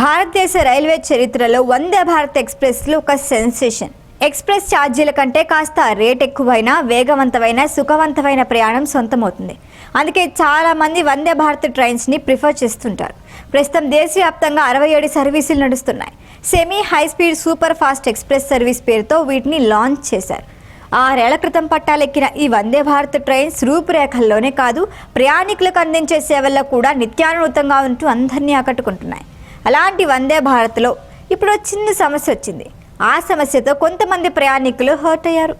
భారతదేశ రైల్వే చరిత్రలో వందే భారత్ ఎక్స్ప్రెస్లు ఒక సెన్సేషన్. ఎక్స్ప్రెస్ ఛార్జీల కంటే కాస్త రేట్ ఎక్కువైన వేగవంతమైన సుఖవంతమైన ప్రయాణం సొంతమవుతుంది. అందుకే చాలామంది వందే భారత్ ట్రైన్స్ని ప్రిఫర్ చేస్తుంటారు. ప్రస్తుతం దేశవ్యాప్తంగా అరవై ఏడు సర్వీసులు నడుస్తున్నాయి. Semi high speed super fast express service పేరుతో వీటిని లాంచ్ చేశారు. ఆరేళ్ళ క్రితం పట్టాలెక్కిన ఈ వందే భారత్ ట్రైన్స్ రూపురేఖల్లోనే కాదు ప్రయాణికులకు అందించే సేవల్లో కూడా నిత్యానుతంగా ఉంటూ అందరినీ ఆకట్టుకుంటున్నాయి. అలాంటి వందే భారత్లో ఇప్పుడు చిన్న సమస్య వచ్చింది. ఆ సమస్యతో కొంతమంది ప్రయాణికులు హర్ట్ అయ్యారు.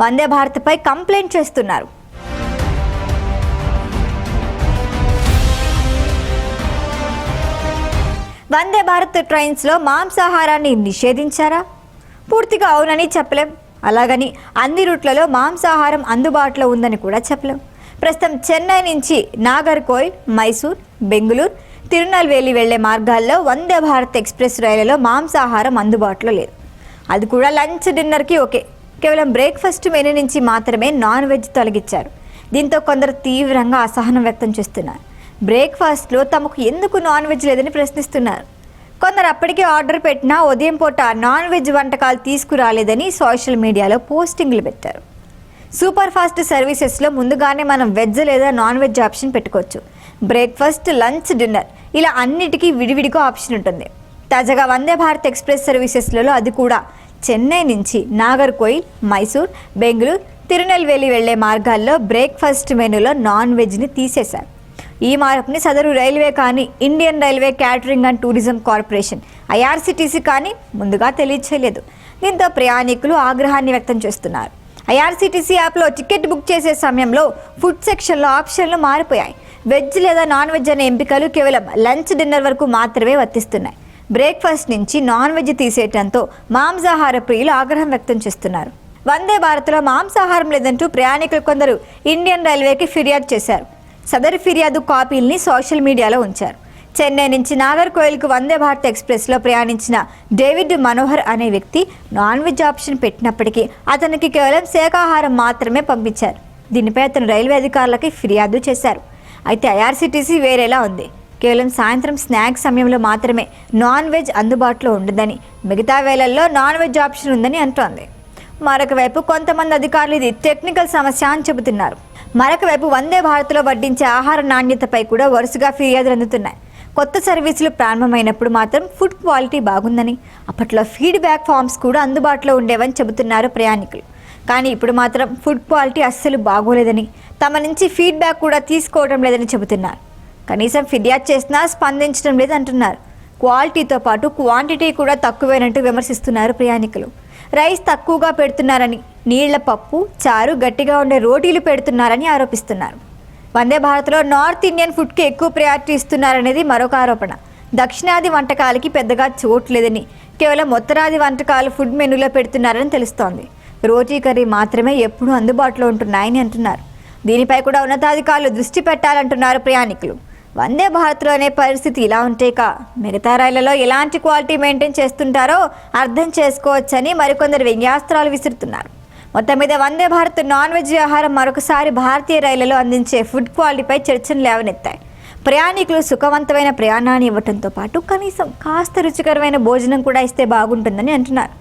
వందే భారత్పై కంప్లైంట్ చేస్తున్నారు. వందే భారత్ ట్రైన్స్లో మాంసాహారాన్ని నిషేధించారా? పూర్తిగా అవునని చెప్పలేం. అలాగని అన్ని రూట్లలో మాంసాహారం అందుబాటులో ఉందని కూడా చెప్పలేం. ప్రస్తుతం చెన్నై నుంచి నాగర్కోయిల్ మైసూర్ బెంగళూరు తిరునల్వేలి వెళ్ళే మార్గాల్లో వందే భారత్ ఎక్స్ప్రెస్ రైళ్ళలో మాంసాహారం అందుబాటులో లేదు. అది కూడా లంచ్ డిన్నర్కి ఓకే. కేవలం బ్రేక్ఫాస్ట్ మెనూ నుంచి మాత్రమే నాన్ వెజ్ తొలగించారు. దీంతో కొందరు తీవ్రంగా అసహనం వ్యక్తం చేస్తున్నారు. బ్రేక్ఫాస్ట్లో తమకు ఎందుకు నాన్ వెజ్ లేదని ప్రశ్నిస్తున్నారు. కొందరు అప్పటికే ఆర్డర్ పెట్టినా ఉదయం పూట నాన్ వెజ్ వంటకాలు తీసుకురాలేదని సోషల్ మీడియాలో పోస్టింగ్లు పెట్టారు. సూపర్ ఫాస్ట్ సర్వీసెస్లో ముందుగానే మనం వెజ్ లేదా నాన్ వెజ్ ఆప్షన్ పెట్టుకోవచ్చు. Breakfast lunch dinner. ఇలా అన్నిటికీ విడివిడిగా ఆప్షన్ ఉంటుంది. తాజాగా వందే భారత్ ఎక్స్ప్రెస్ సర్వీసెస్లలో అది కూడా. చెన్నై నుంచి నాగర్కోయిల్ మైసూర్ బెంగళూరు తిరునెల్వేలి వెళ్ళే మార్గాల్లో బ్రేక్ఫాస్ట్ మెనూలో నాన్ వెజ్ని తీసేశారు. ఈ మార్పుని సదరు రైల్వే కానీ Indian railway catering and tourism corporation IRCTC కానీ ముందుగా తెలియచేయలేదు. దీంతో ప్రయాణికులు ఆగ్రహాన్ని వ్యక్తం చేస్తున్నారు. ఐఆర్సీటీసీ యాప్లో టికెట్ బుక్ చేసే సమయంలో ఫుడ్ సెక్షన్లో ఆప్షన్లు మారిపోయాయి. వెజ్ లేదా నాన్ వెజ్ అనే ఎంపికలు కేవలం లంచ్ డిన్నర్ వరకు మాత్రమే వర్తిస్తున్నాయి. బ్రేక్ఫాస్ట్ నుంచి నాన్ వెజ్ తీసేయటంతో మాంసాహార ప్రియులు ఆగ్రహం వ్యక్తం చేస్తున్నారు. వందే భారత్లో మాంసాహారం లేదంటూ ప్రయాణికులు కొందరు ఇండియన్ రైల్వేకి ఫిర్యాదు చేశారు. సదరు ఫిర్యాదు కాపీల్ని సోషల్ మీడియాలో ఉంచారు. చెన్నై నుంచి నాగర్కోయిల్కు వందే భారత్ ఎక్స్ప్రెస్లో ప్రయాణించిన డేవిడ్ మనోహర్ అనే వ్యక్తి నాన్ వెజ్ ఆప్షన్ పెట్టినప్పటికీ అతనికి కేవలం శాకాహారం మాత్రమే పంపించారు. దీనిపై అతను రైల్వే అధికారులకి ఫిర్యాదు చేశారు. అయితే ఐఆర్సీటీసీ వేరేలా ఉంది. కేవలం సాయంత్రం స్నాక్స్ సమయంలో మాత్రమే నాన్ వెజ్ అందుబాటులో ఉండదని మిగతా వేళల్లో నాన్ వెజ్ ఆప్షన్ ఉందని అంటోంది. మరొక వైపు కొంతమంది అధికారులు ఇది టెక్నికల్ సమస్య అని చెబుతున్నారు. మరొక వైపు వందే భారత్లో వడ్డించే ఆహార నాణ్యతపై కూడా వరుసగా ఫిర్యాదులు అందుతున్నాయి. కొత్త సర్వీసులు ప్రారంభమైనప్పుడు మాత్రం ఫుడ్ క్వాలిటీ బాగుందని అప్పట్లో ఫీడ్బ్యాక్ ఫామ్స్ కూడా అందుబాటులో ఉండేవని చెబుతున్నారు ప్రయాణికులు. కానీ ఇప్పుడు మాత్రం ఫుడ్ క్వాలిటీ అస్సలు బాగోలేదని తమ నుంచి ఫీడ్బ్యాక్ కూడా తీసుకోవడం లేదని చెబుతున్నారు. కనీసం ఫిర్యాదు చేసినా స్పందించడం లేదంటున్నారు. క్వాలిటీతో పాటు క్వాంటిటీ కూడా తక్కువేనంటూ విమర్శిస్తున్నారు ప్రయాణికులు. రైస్ తక్కువగా పెడుతున్నారని నీళ్ళ పప్పు చారు గట్టిగా ఉండే రోటీలు పెడుతున్నారని ఆరోపిస్తున్నారు. వందే భారత్లో నార్త్ ఇండియన్ ఫుడ్కి ఎక్కువ ప్రయారిటీ ఇస్తున్నారనేది మరొక ఆరోపణ. దక్షిణాది వంటకాలకి పెద్దగా చోటు లేదని కేవలం ఉత్తరాది వంటకాలు ఫుడ్ మెనూలో పెడుతున్నారని తెలుస్తోంది. రోటీ కర్రీ మాత్రమే ఎప్పుడూ అందుబాటులో ఉంటున్నాయని అంటున్నారు. దీనిపై కూడా ఉన్నతాధికారులు దృష్టి పెట్టాలంటున్నారు ప్రయాణికులు. వందే భారత్లోనే పరిస్థితి ఇలా ఉంటేక మిగతా రైళ్ళలో ఎలాంటి క్వాలిటీ మెయింటైన్ చేస్తుంటారో అర్థం చేసుకోవచ్చని మరికొందరు వ్యంగ్యాస్త్రాలు విసురుతున్నారు. మొత్తం మీద వందే భారత్ నాన్ వెజ్ ఆహారం మరొకసారి భారతీయ రైళ్ళలో అందించే ఫుడ్ క్వాలిటీపై చర్చను లేవనెత్తాయి. ప్రయాణికులు సుఖవంతమైన ప్రయాణాన్ని ఇవ్వడంతో పాటు కనీసం కాస్త రుచికరమైన భోజనం కూడా ఇస్తే బాగుంటుందని అంటున్నారు.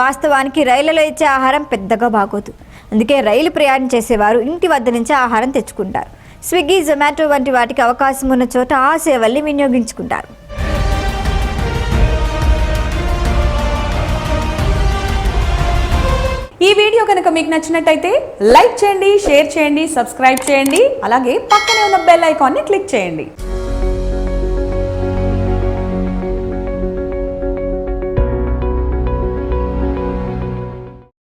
వాస్తవానికి రైళ్ళలో ఇచ్చే ఆహారం పెద్దగా బాగోదు. అందుకే రైలు ప్రయాణం చేసేవారు ఇంటి వద్ద నుంచి ఆహారం తెచ్చుకుంటారు. స్విగ్గీ జొమాటో వంటి వాటికి అవకాశం ఉన్న చోట ఆ సేవల్ని వినియోగించుకుంటారు. ఈ వీడియో కనుక మీకు నచ్చినట్టయితే లైక్ చేయండి షేర్ చేయండి సబ్స్క్రైబ్ చేయండి. అలాగే పక్కనే ఉన్న బెల్ ఐకాన్ని క్లిక్ చేయండి.